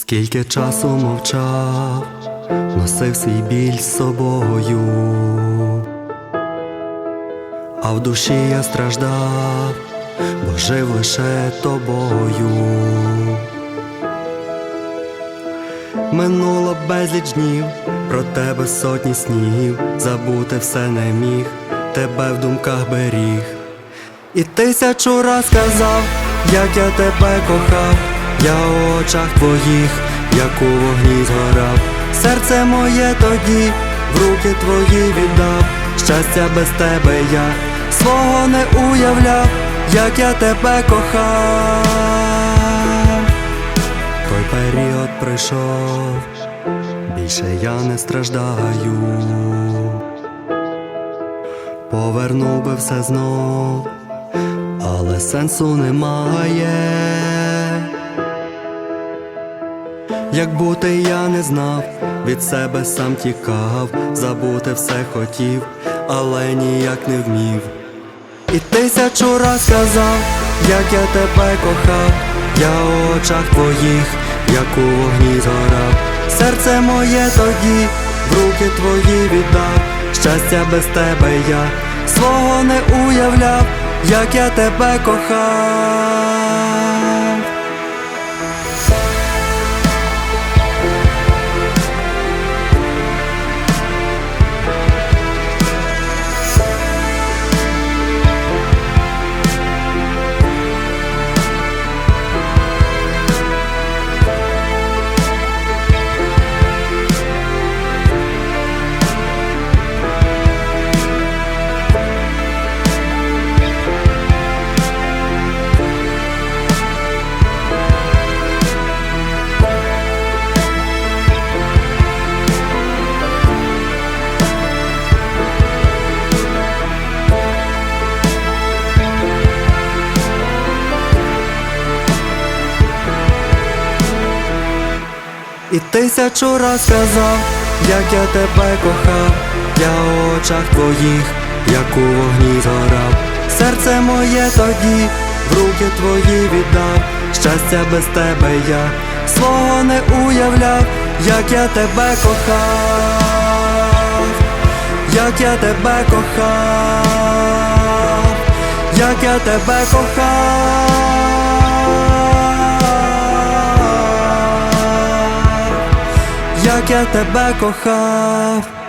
Скільки часу мовчав, носив свій біль з собою, а в душі я страждав, бо жив лише тобою. Минуло безліч днів, про тебе сотні снів, забути все не міг, тебе в думках беріг. І тисячу раз казав, як я тебе кохав, я у очах твоїх, як у вогні згорав, серце моє тоді, в руки твої віддав, щастя без тебе я свого не уявляв, як я тебе кохав. Той період пройшов, більше я не страждаю, повернув би все знов але сенсу немає. Як бути я не знав, від себе сам тікав, забути все хотів, але ніяк не вмів. І тисячу раз казав, як я тебе кохав, я у очах твоїх, як у вогні згорав, серце моє тоді, в руки твої віддав, щастя без тебе я свого не уявляв, як я тебе кохав. І тисячу раз казав, як я тебе кохав, я у очах твоїх, як у вогні згорав, серце моє тоді, в руки твої віддав, щастя без тебе я свого не уявляв, як я тебе кохав, як я тебе кохав, як я тебе кохав як я тебе кохав.